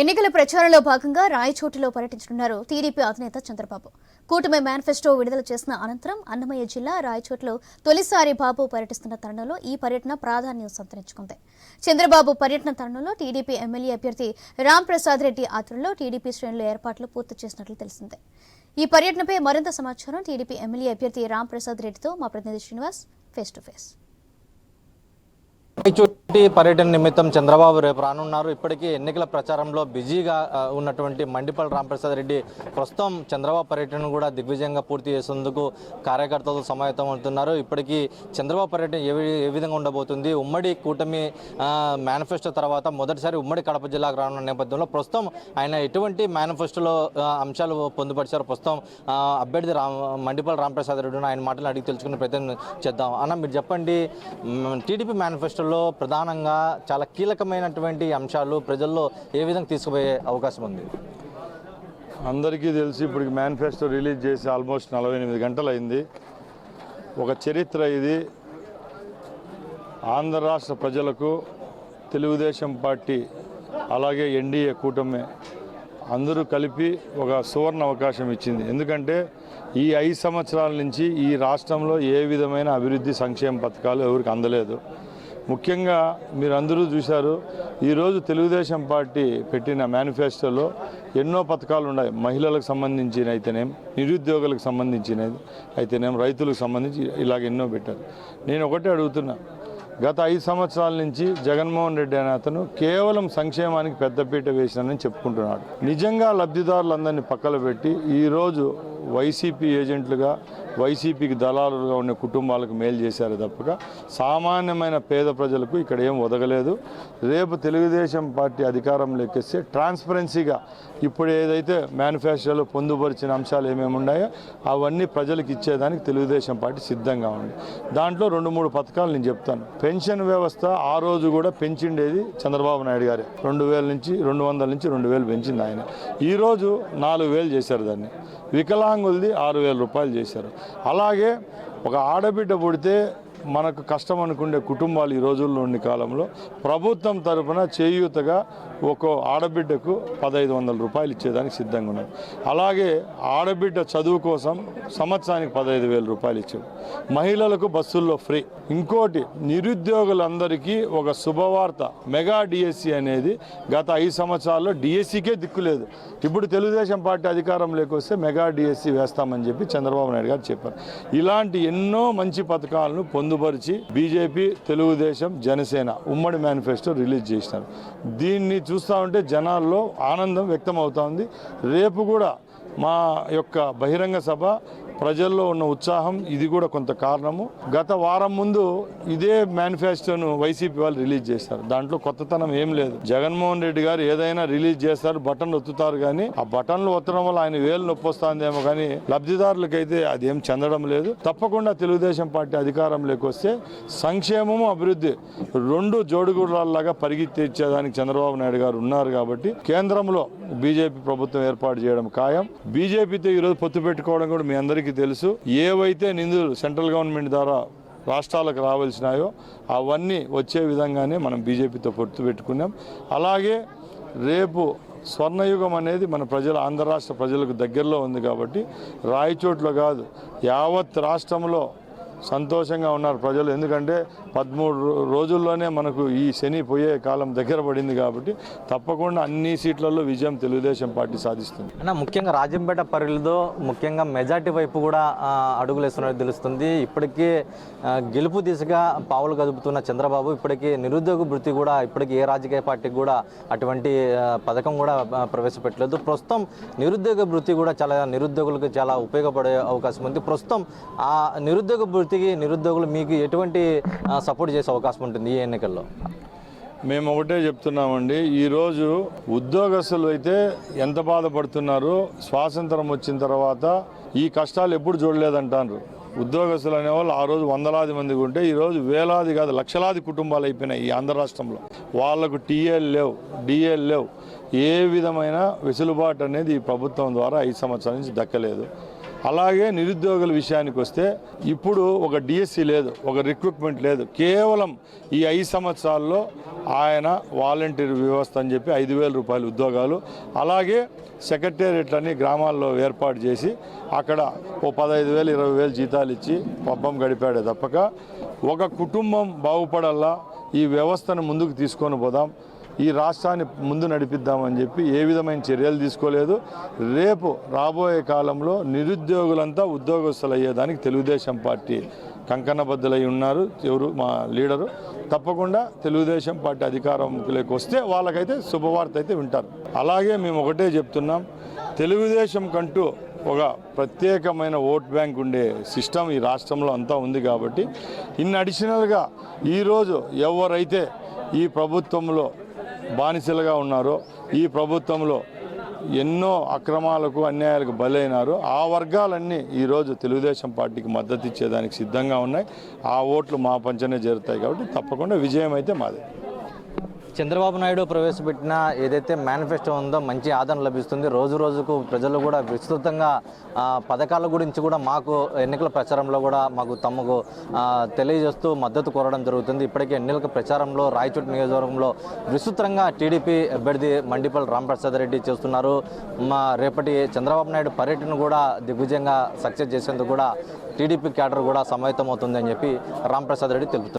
ఎన్నికల ప్రచారంలో భాగంగా రాయచోటిలో పర్యటించనున్నారు టీడీపీ అధినేత చంద్రబాబు. కూటమి మేనిఫెస్టో విడుదల చేసిన అనంతరం అన్నమయ్య జిల్లా రాయచోటిలో తొలిసారి బాబు పర్యటిస్తున్న తరుణంలో ఈ పర్యటన ప్రాధాన్యం సంతరించుకుంది. చంద్రబాబు పర్యటన తరుణంలో టీడీపీ ఎమ్మెల్యే అభ్యర్థి రామ్ ప్రసాద్ రెడ్డి ఆధ్వర్యంలో టీడీపీ శ్రేణుల ఏర్పాట్లు పూర్తి చేసినట్లు తెలిసింది. ఈ పర్యటనపై మరింత సమాచారం టీడీపీ ఎమ్మెల్యే అభ్యర్థి రామ్ ప్రసాద్ రెడ్డితో మా ప్రతినిధి శ్రీనివాస్ ఫేస్ టు ఫేస్. పర్యటన నిమిత్తం చంద్రబాబు రేపు రానున్నారు. ఇప్పటికీ ఎన్నికల ప్రచారంలో బిజీగా ఉన్నటువంటి మండిపల్లి రామప్రసాద్ రెడ్డి ప్రస్తుతం చంద్రబాబు పర్యటన కూడా దిగ్విజయంగా పూర్తి చేసేందుకు కార్యకర్తలు సమాయత్తం అవుతున్నారు. ఇప్పటికీ చంద్రబాబు పర్యటన ఏ ఏ విధంగా ఉండబోతుంది? ఉమ్మడి కూటమి మేనిఫెస్టో తర్వాత మొదటిసారి ఉమ్మడి కడప జిల్లాకు రానున్న నేపథ్యంలో ప్రస్తుతం ఆయన ఎటువంటి మేనిఫెస్టోలో అంశాలు పొందుపరిచారు ప్రస్తుతం అభ్యర్థి రామ్ మండిపల్లి రామప్రసాద్ రెడ్డిని ఆయన మాటలు అడిగి తెలుసుకునే ప్రయత్నం చేద్దాం. అన్న మీరు చెప్పండి టీడీపీ మేనిఫెస్టోలో ప్రధాన ప్రధానంగా చాలా కీలకమైనటువంటి అంశాలు ప్రజల్లో ఏ విధంగా తీసుకుపోయే అవకాశం ఉంది? అందరికీ తెలిసి ఇప్పుడు మేనిఫెస్టో రిలీజ్ చేసి ఆల్మోస్ట్ నలభై ఎనిమిది గంటలు అయింది ఒక చరిత్ర ఇది. ఆంధ్ర రాష్ట్ర ప్రజలకు తెలుగుదేశం పార్టీ అలాగే ఎన్డీఏ కూటమి అందరూ కలిపి ఒక సువర్ణ అవకాశం ఇచ్చింది. ఎందుకంటే ఈ ఐదు సంవత్సరాల నుంచి ఈ రాష్ట్రంలో ఏ విధమైన అభివృద్ధి సంక్షేమ పథకాలు ఎవరికి అందలేదు. ముఖ్యంగా మీరు అందరూ చూశారు ఈరోజు తెలుగుదేశం పార్టీ పెట్టిన మేనిఫెస్టోలో ఎన్నో పథకాలు ఉన్నాయి. మహిళలకు సంబంధించిన అయితేనేం నిరుద్యోగులకు సంబంధించినది అయితేనేం రైతులకు సంబంధించి ఇలాగ ఎన్నో పెట్టారు. నేను ఒకటే అడుగుతున్నా గత ఐదు సంవత్సరాల నుంచి జగన్మోహన్ రెడ్డి అనే అతను కేవలం సంక్షేమానికి పెద్దపీట వేసినానని చెప్పుకుంటున్నాడు. నిజంగా లబ్ధిదారులందరినీ పక్కన పెట్టి ఈరోజు వైసీపీ ఏజెంట్లుగా వైసీపీకి దళాలుగా ఉన్న కుటుంబాలకు మేలు చేశారు తప్పక. సామాన్యమైన పేద ప్రజలకు ఇక్కడ ఏం ఒదగలేదు. రేపు తెలుగుదేశం పార్టీ అధికారంలో ఎక్కిస్తే ట్రాన్స్పరెన్సీగా ఇప్పుడు ఏదైతే మేనిఫెస్టోలో పొందుపరిచిన అంశాలు ఏమేమి ఉన్నాయో అవన్నీ ప్రజలకు ఇచ్చేదానికి తెలుగుదేశం పార్టీ సిద్ధంగా ఉంది. దాంట్లో రెండు మూడు పథకాలు నేను చెప్తాను. పెన్షన్ వ్యవస్థ ఆ రోజు కూడా పెంచిండేది చంద్రబాబు నాయుడు గారే. రెండు వేల నుంచి రెండు వందల నుంచి రెండు వేలు పెంచింది ఆయన. ఈరోజు నాలుగు వేలు చేశారు దాన్ని. వికలాంగులది ఆరు వేల రూపాయలు చేశారు. అలాగే ఒక ఆడబిడ్డ పుడితే మనకు కష్టం అనుకునే కుటుంబాలు ఈ రోజుల్లో ఉండే కాలంలో ప్రభుత్వం తరపున చేయూతగా ఒక ఆడబిడ్డకు పదహైదు వందల రూపాయలు ఇచ్చేదానికి సిద్ధంగా ఉన్నారు అలాగే ఆడబిడ్డ చదువు కోసం సంవత్సరానికి పదహైదు వేల రూపాయలు ఇచ్చారు మహిళలకు బస్సుల్లో ఫ్రీ. ఇంకోటి నిరుద్యోగులందరికీ ఒక శుభవార్త. మెగా డిఎస్సి అనేది గత ఐదు సంవత్సరాల్లో డిఎస్సికే దిక్కులేదు ఇప్పుడు తెలుగుదేశం పార్టీ అధికారం లేకొస్తే మెగా డిఎస్సి వేస్తామని చెప్పి చంద్రబాబు నాయుడు గారు చెప్పారు. ఇలాంటి ఎన్నో మంచి పథకాలను పొందుపరిచి బీజేపీ తెలుగుదేశం జనసేన ఉమ్మడి మేనిఫెస్టో రిలీజ్ చేసినారు. దీన్ని చూస్తూ ఉంటే జనాల్లో ఆనందం వ్యక్తం అవుతా ఉంది. రేపు కూడా మా యొక్క బహిరంగ సభ ప్రజల్లో ఉన్న ఉత్సాహం ఇది కూడా కొంత కారణము. గత వారం ముందు ఇదే మేనిఫెస్టోను వైసీపీ వాళ్ళు రిలీజ్ చేశారు. దాంట్లో కొత్తతనం ఏం లేదు. జగన్మోహన్ రెడ్డి గారు ఏదైనా రిలీజ్ చేస్తారు బటన్లు ఒత్తుతారు కానీ ఆ బటన్లు ఒత్తడం వల్ల ఆయన వేలు నొప్పి వస్తుందేమో కానీ లబ్ధిదారులకైతే అది ఏం చెందడం లేదు. తప్పకుండా తెలుగుదేశం పార్టీ అధికారంలోకి వస్తే సంక్షేమము అభివృద్ధి రెండు జోడుగుడాల్లాగా పరిగెత్తి ఇచ్చేదానికి చంద్రబాబు నాయుడు గారు ఉన్నారు కాబట్టి కేంద్రంలో బీజేపీ ప్రభుత్వం ఏర్పాటు చేయడం ఖాయం. బీజేపీతో ఈరోజు పొత్తు పెట్టుకోవడం కూడా మీ అందరికీ తెలుసు. ఏవైతే నిధులు సెంట్రల్ గవర్నమెంట్ ద్వారా రాష్ట్రాలకు రావాల్సినాయో అవన్నీ వచ్చే విధంగానే మనం బీజేపీతో పొత్తు పెట్టుకున్నాం. అలాగే రేపు స్వర్ణయుగం అనేది మన ప్రజల ఆంధ్ర రాష్ట్ర ప్రజలకు దగ్గరలో ఉంది కాబట్టి రాయచోట్లో కాదు యావత్ రాష్ట్రంలో సంతోషంగా ఉన్నారు ప్రజలు. ఎందుకంటే పదమూడు రోజుల్లోనే మనకు ఈ శని పోయే కాలం దగ్గర పడింది కాబట్టి తప్పకుండా అన్ని సీట్లలో విజయం తెలుగుదేశం పార్టీ సాధిస్తుంది. అన్న ముఖ్యంగా రాజంపేట పరిధిలో ముఖ్యంగా మెజార్టీ వైపు కూడా అడుగులేస్తున్నట్టు తెలుస్తుంది. ఇప్పటికీ గెలుపు దిశగా పావులు కదుపుతున్న చంద్రబాబు ఇప్పటికీ నిరుద్యోగ వృత్తి కూడా ఇప్పటికీ ఏ రాజకీయ పార్టీకి కూడా అటువంటి పథకం కూడా ప్రవేశపెట్టలేదు. ప్రస్తుతం నిరుద్యోగ వృత్తి కూడా చాలా నిరుద్యోగులకు చాలా ఉపయోగపడే అవకాశం ఉంది. ప్రస్తుతం ఆ నిరుద్యోగ వృత్తికి నిరుద్యోగులు మీకు ఎటువంటి సపోర్ట్ చేసే అవకాశం ఉంటుంది ఈ ఎన్నికల్లో? మేము ఒకటే చెప్తున్నామండి ఈరోజు ఉద్యోగస్తులు అయితే ఎంత బాధపడుతున్నారో స్వాతంత్రం వచ్చిన తర్వాత ఈ కష్టాలు ఎప్పుడు చూడలేదంటారు ఉద్యోగస్తులు అనేవాళ్ళు ఆ రోజు వందలాది మంది ఉంటే ఈరోజు వేలాది కాదు లక్షలాది కుటుంబాలు అయిపోయినాయి ఈ ఆంధ్ర రాష్ట్రంలో. వాళ్ళకు టీఏలు లేవు డిఏలు లేవు. ఏ విధమైన వెసులుబాటు అనేది ఈ ప్రభుత్వం ద్వారా ఐదు సంవత్సరాల నుంచి దక్కలేదు. అలాగే నిరుద్యోగుల విషయానికి వస్తే ఇప్పుడు ఒక డిఎస్సి లేదు ఒక రిక్రూట్మెంట్ లేదు. కేవలం ఈ ఐదు సంవత్సరాల్లో ఆయన వాలంటీర్ వ్యవస్థ అని చెప్పి ఐదు వేల రూపాయల ఉద్యోగాలు అలాగే సెక్రటేరియట్లని గ్రామాల్లో ఏర్పాటు చేసి అక్కడ ఓ పదహైదు వేలు ఇరవై వేలు జీతాలు ఇచ్చి పబ్బం గడిపాడే తప్పక. ఒక కుటుంబం బాగుపడల్లా ఈ వ్యవస్థను ముందుకు తీసుకొని పోదాం. ఈ రాష్ట్రాన్ని ముందు నడిపిద్దామని చెప్పి ఏ విధమైన చర్యలు తీసుకోలేదు. రేపు రాబోయే కాలంలో నిరుద్యోగులంతా ఉద్యోగస్తులు అయ్యేదానికి తెలుగుదేశం పార్టీ కంకణబద్ధులై ఉన్నారు. ఎవరు? మా లీడరు. తప్పకుండా తెలుగుదేశం పార్టీ అధికారంలోకి వస్తే వాళ్ళకైతే శుభవార్త అయితే వింటారు. అలాగే మేము ఒకటే చెప్తున్నాం. తెలుగుదేశం కంటూ ఒక ప్రత్యేకమైన ఓట్ బ్యాంక్ ఉండే సిస్టమ్ ఈ రాష్ట్రంలో అంతా ఉంది కాబట్టి ఇన్ అడిషనల్గా ఈరోజు ఎవరైతే ఈ ప్రభుత్వంలో బానిసలుగా ఉన్నారో. ఈ ప్రభుత్వంలో ఎన్నో అక్రమాలకు అన్యాయాలకు బలైనారు. ఆ వర్గాలన్నీ ఈరోజు తెలుగుదేశం పార్టీకి మద్దతు ఇచ్చేదానికి సిద్ధంగా ఉన్నాయి. ఆ ఓట్లు మా పంచనే జరుగుతాయి కాబట్టి తప్పకుండా విజయం అయితే మాదే. చంద్రబాబు నాయుడు ప్రవేశపెట్టిన ఏదైతే మేనిఫెస్టో ఉందో మంచి ఆదరణ లభిస్తుంది. రోజు రోజుకు ప్రజలు కూడా విస్తృతంగా పథకాల గురించి కూడా మాకు ఎన్నికల ప్రచారంలో కూడా మాకు తమకు తెలియజేస్తూ మద్దతు కోరడం జరుగుతుంది. ఇప్పటికే ఎన్నికల ప్రచారంలో రాయచోటి నియోజకవర్గంలో విస్తృతంగా టీడీపీ అభ్యర్థి మండిపల్లి రాంప్రసాద్ రెడ్డి చేస్తున్నారు. మా రేపటి చంద్రబాబు నాయుడు పర్యటన కూడా దిగ్విజయంగా సక్సెస్ చేసేందుకు కూడా టీడీపీ క్యాడర్ కూడా సమాయత్తమవుతుంది చెప్పి రామప్రసాద్ రెడ్డి తెలుపుతున్నారు.